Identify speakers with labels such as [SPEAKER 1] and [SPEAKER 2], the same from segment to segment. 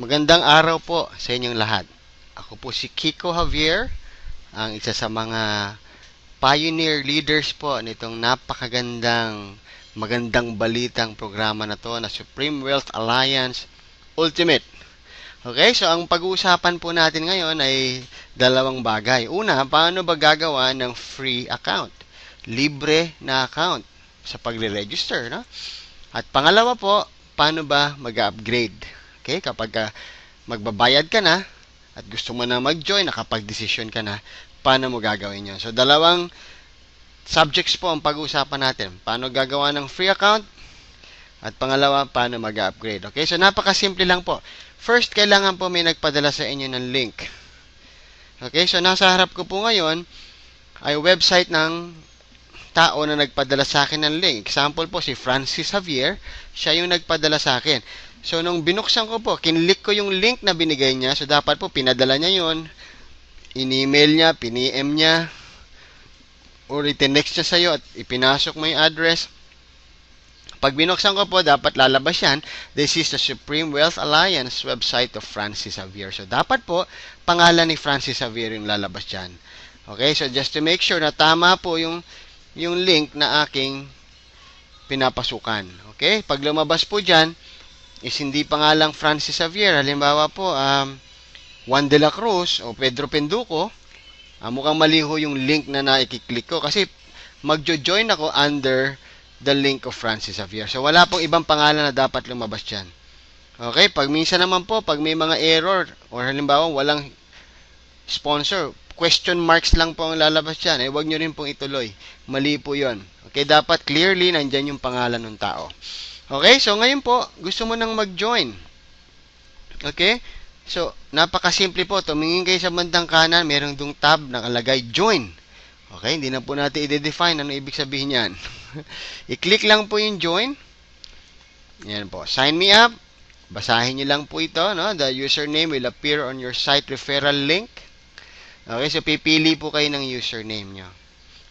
[SPEAKER 1] Magandang araw po sa inyong lahat. Ako po si Kiko Javier, ang isa sa mga pioneer leaders po nitong napakagandang magandang balitang programa na to na Supreme Wealth Alliance Ultimate. Okay, so ang pag-uusapan po natin ngayon ay dalawang bagay. Una, paano ba gagawa ng free account? Libre na account sa pagre-register, no? At pangalawa po, paano ba mag-upgrade? Okay, kapag ka magbabayad ka na at gusto mo na mag-join, nakapag-desisyon ka na, paano mo gagawin yun? So, dalawang subjects po ang pag-uusapan natin. Paano gagawa ng free account? At pangalawa, paano mag-upgrade? Okay, so napakasimple lang po. First, kailangan po may nagpadala sa inyo ng link. Okay, so nasa harap ko po ngayon ay website ng tao na nagpadala sa akin ng link. Example po, si Francis Javier, siya yung nagpadala sa akin. So, nung binuksan ko po, kinlik ko yung link na binigay niya. So, dapat po, pinadala niya yon in-email niya, pin-PM niya, or itinext niya sa'yo at ipinasok mo yung address. Pag binuksan ko po, dapat lalabas yan. This is the Supreme Wealth Alliance website of Francis Xavier. So, dapat po, pangalan ni Francis Xavier yung lalabas dyan. Okay, so just to make sure na tama po yung, yung link na aking pinapasukan. Okay, pag lumabas po dyan, is hindi pangalang Francis Xavier. Halimbawa po, um, Juan de la Cruz o Pedro Penduco, uh, mukhang maliho yung link na naikiklik ko kasi magjo-join ako under the link of Francis Xavier. So, wala pong ibang pangalan na dapat lumabas dyan. Okay, pag minsan naman po, pag may mga error, or halimbawa, walang sponsor, question marks lang po ang lalabas dyan, eh, wag nyo rin pong ituloy. Mali po yon. Okay, dapat clearly nandyan yung pangalan ng tao. Okay, so ngayon po, gusto mo nang mag-join. Okay? So, napakasimple po. Tumingin kayo sa bandang kanan, merong dung tab nakalagay join. Okay, hindi na po natin i-define ano ibig sabihin niyan. I-click lang po yung join. Yan po. Sign me up. Basahin niyo lang po ito, no? The username will appear on your site referral link. Okay, so pipili po kayo ng username niyo.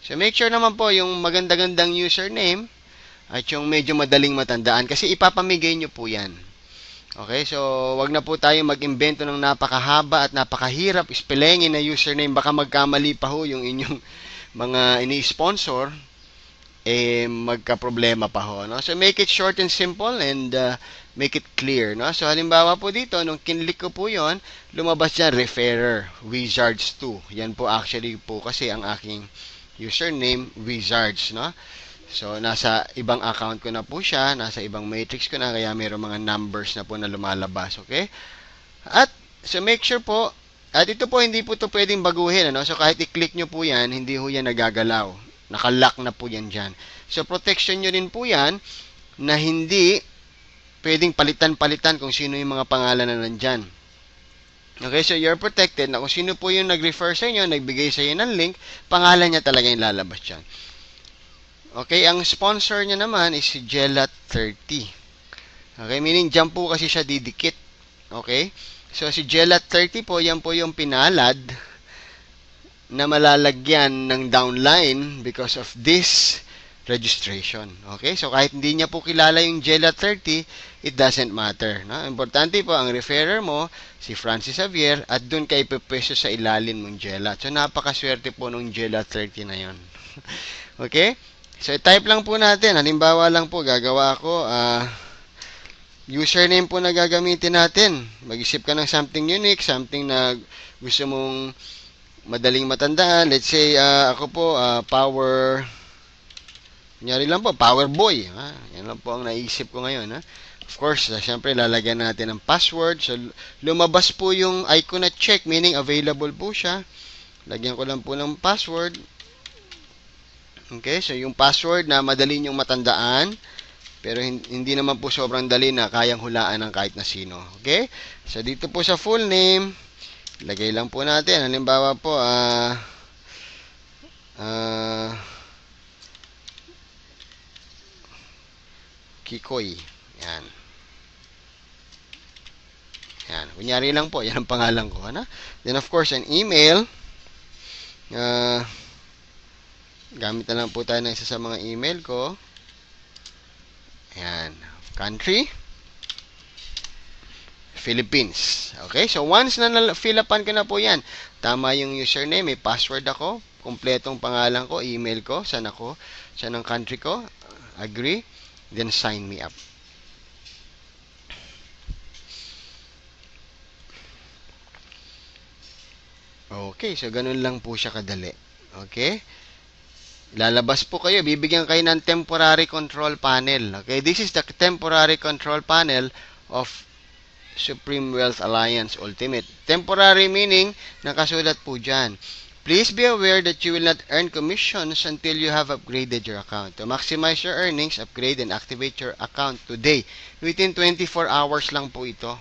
[SPEAKER 1] So make sure naman po yung maganda-gandang username at yung medyo madaling matandaan kasi ipapamigay nyo po yan. Okay, so wag na po tayo mag-imbento ng napakahaba at napakahirap spellingin na username. Baka magkamali pa ho yung inyong mga ini-sponsor eh magka-problema pa ho, no? So make it short and simple and uh, make it clear, no? So halimbawa po dito nung kinlik ko po 'yon, lumabas diyan referrer wizards 2. Yan po actually po kasi ang aking username wizards, no? So, nasa ibang account ko na po siya, nasa ibang matrix ko na, kaya mayroong mga numbers na po na lumalabas, okay? At, so make sure po, at ito po, hindi po ito pwedeng baguhin, ano? So, kahit i-click nyo po yan, hindi po yan nagagalaw. Nakalock na po yan dyan. So, protection nyo rin po yan, na hindi pwedeng palitan-palitan kung sino yung mga pangalan na nandyan. Okay, so you're protected na kung sino po yung nag-refer sa inyo, nagbigay sa inyo ng link, pangalan niya talaga yung lalabas dyan. Okay, ang sponsor niya naman is si Gelat30. Okay, meaning dyan po kasi siya didikit. Okay? So, si Gelat30 po, yan po yung pinalad na malalagyan ng downline because of this registration. Okay? So, kahit hindi niya po kilala yung Gelat30, it doesn't matter. No? Importante po, ang referrer mo, si Francis Xavier, at dun kay pepwesto sa ilalim ng Gelat. So, napakaswerte po nung Gelat30 na yon. okay? So, type lang po natin. Halimbawa lang po, gagawa ako, uh, username po na gagamitin natin. Mag-isip ka ng something unique, something na gusto mong madaling matandaan. Let's say, uh, ako po, uh, power, kunyari lang po, power boy. Ha? Yan lang po ang naisip ko ngayon. Ha? Of course, uh, syempre, lalagyan natin ng password. So, lumabas po yung icon na check, meaning available po siya. Lagyan ko lang po ng password. Okay, so yung password na madali nyong matandaan, pero hindi naman po sobrang dali na kayang hulaan ng kahit na sino. Okay? So dito po sa full name, lagay lang po natin. Halimbawa po, ah, uh, uh, Kikoy. Yan. Yan. Kunyari lang po, yan ang pangalan ko. Ano? Then of course, an email. Uh, gamit na lang po tayo ng isa sa mga email ko. Ayan. Country. Philippines. Okay, so once na fill upan ko na po yan, tama yung username, may password ako, kumpletong pangalan ko, email ko, saan ako, saan ang country ko, agree, then sign me up. Okay, so ganun lang po siya kadali. Okay? Lalabas po kayo, bibigyan kayo ng temporary control panel. Okay, this is the temporary control panel of Supreme Wealth Alliance Ultimate. Temporary meaning, nakasulat po dyan. Please be aware that you will not earn commissions until you have upgraded your account. To maximize your earnings, upgrade and activate your account today. Within 24 hours lang po ito.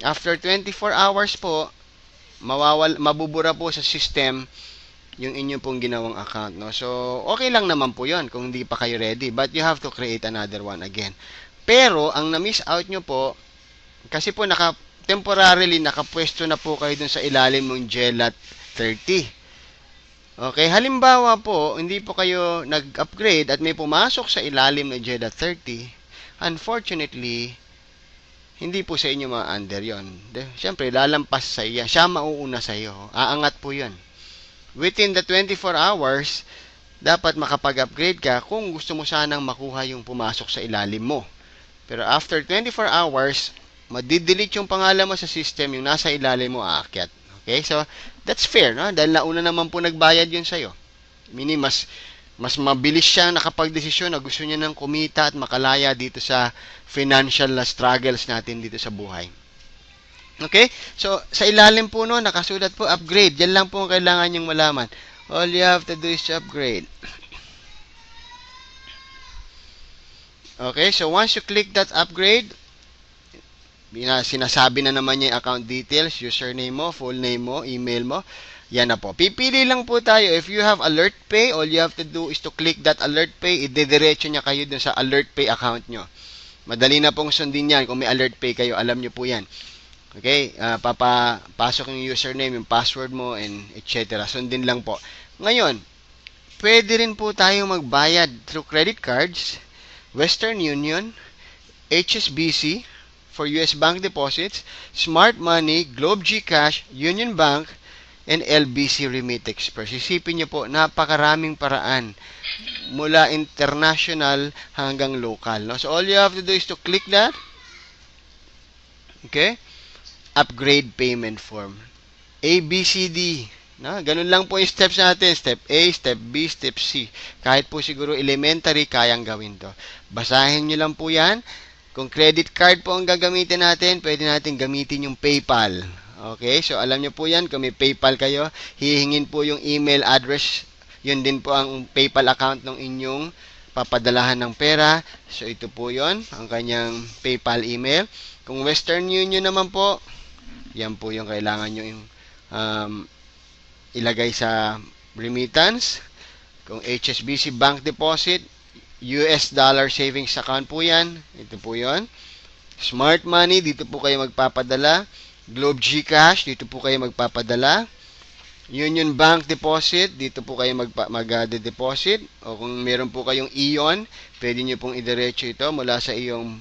[SPEAKER 1] After 24 hours po, mawawal, mabubura po sa system yung inyo pong ginawang account. No? So, okay lang naman po yon kung hindi pa kayo ready. But you have to create another one again. Pero, ang na-miss out nyo po, kasi po naka temporarily nakapwesto na po kayo dun sa ilalim ng GELAT 30. Okay, halimbawa po, hindi po kayo nag-upgrade at may pumasok sa ilalim ng GELAT 30, unfortunately, hindi po sa inyo ma-under yon. Siyempre, lalampas sa iya. Siya mauuna sa iyo. Aangat po yon. Within the 24 hours, dapat makapag-upgrade ka kung gusto mo sanang makuha yung pumasok sa ilalim mo. Pero after 24 hours, madidelete yung pangalan mo sa system, yung nasa ilalim mo aakyat. Okay? So, that's fair, no? Dahil nauna naman po nagbayad yun sa'yo. Meaning, mas, mas mabilis siyang nakapag-desisyon na gusto niya ng kumita at makalaya dito sa financial struggles natin dito sa buhay. Okay? So, sa ilalim po no, nakasulat po upgrade. Yan lang po ang kailangan niyong malaman. All you have to do is upgrade. Okay, so once you click that upgrade, sinasabi na naman niya yung account details, username mo, full name mo, email mo. Yan na po. Pipili lang po tayo. If you have alert pay, all you have to do is to click that alert pay. Idediretso niya kayo dun sa alert pay account nyo. Madali na pong sundin yan. Kung may alert pay kayo, alam nyo po yan. Okay? Uh, papapasok yung username, yung password mo, and etc. Sundin lang po. Ngayon, pwede rin po tayong magbayad through credit cards, Western Union, HSBC, for US bank deposits, Smart Money, Globe GCash, Union Bank, and LBC Remit Express. Isipin niyo po, napakaraming paraan mula international hanggang local. No? So, all you have to do is to click that. Okay? Upgrade payment form. A, B, C, D. No? Ganun lang po yung steps natin. Step A, Step B, Step C. Kahit po siguro elementary, kayang gawin to. Basahin nyo lang po yan. Kung credit card po ang gagamitin natin, pwede natin gamitin yung PayPal. Okay, so alam nyo po yan, kung may PayPal kayo, hihingin po yung email address, yun din po ang PayPal account ng inyong papadalahan ng pera. So ito po yon ang kanyang PayPal email. Kung Western Union naman po, yan po yung kailangan nyo yung um, ilagay sa remittance. Kung HSBC Bank Deposit, US dollar savings account po yan. Ito po yon. Smart Money, dito po kayo magpapadala. Globe GCash, dito po kayo magpapadala. Union Bank Deposit, dito po kayo mag-deposit. O kung meron po kayong Ion, pwede nyo pong idiretso ito mula sa iyong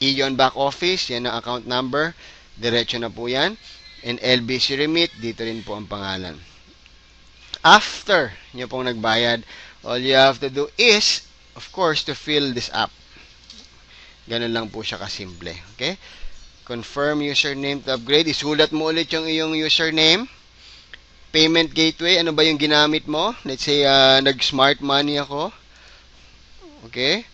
[SPEAKER 1] Ion back office. Yan ang account number. Diretso na po yan. And LBC Remit, dito rin po ang pangalan. After nyo pong nagbayad, all you have to do is of course, to fill this up. Ganun lang po siya kasimple. Okay? Confirm username to upgrade. Isulat mo ulit yung iyong username. Payment gateway. Ano ba yung ginamit mo? Let's say, uh, nag-smart money ako. Okay?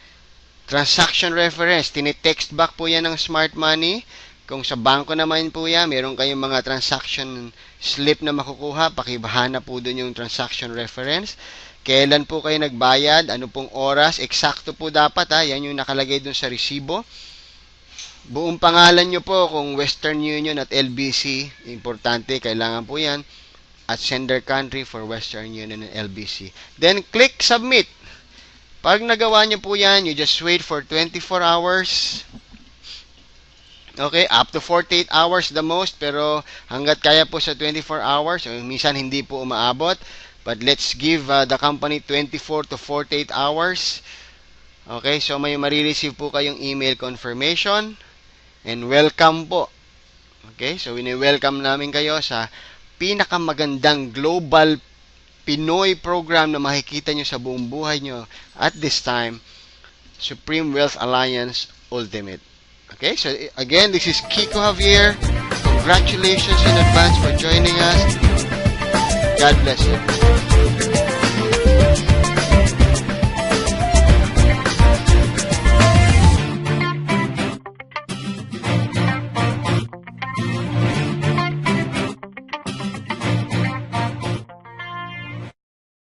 [SPEAKER 1] Transaction reference. Tinitext back po yan ng smart money. Kung sa banko naman po yan, meron kayong mga transaction slip na makukuha. Pakibahana po dun yung transaction reference. Kailan po kayo nagbayad? Ano pong oras? Eksakto po dapat ha. Yan yung nakalagay dun sa resibo. Buong pangalan nyo po kung Western Union at LBC. Importante, kailangan po yan. At sender country for Western Union and LBC. Then, click submit. Pag nagawa nyo po yan, you just wait for 24 hours. Okay, up to 48 hours the most. Pero hanggat kaya po sa 24 hours, minsan hindi po umaabot But let's give uh, the company 24 to 48 hours. Okay, so may marireceive po kayong email confirmation and welcome po. Okay, so wini-welcome namin kayo sa pinakamagandang global Pinoy program na makikita nyo sa buong buhay nyo at this time, Supreme Wealth Alliance Ultimate. Okay, so eh, again, this is Kiko Javier. Congratulations in advance for joining us. God bless you.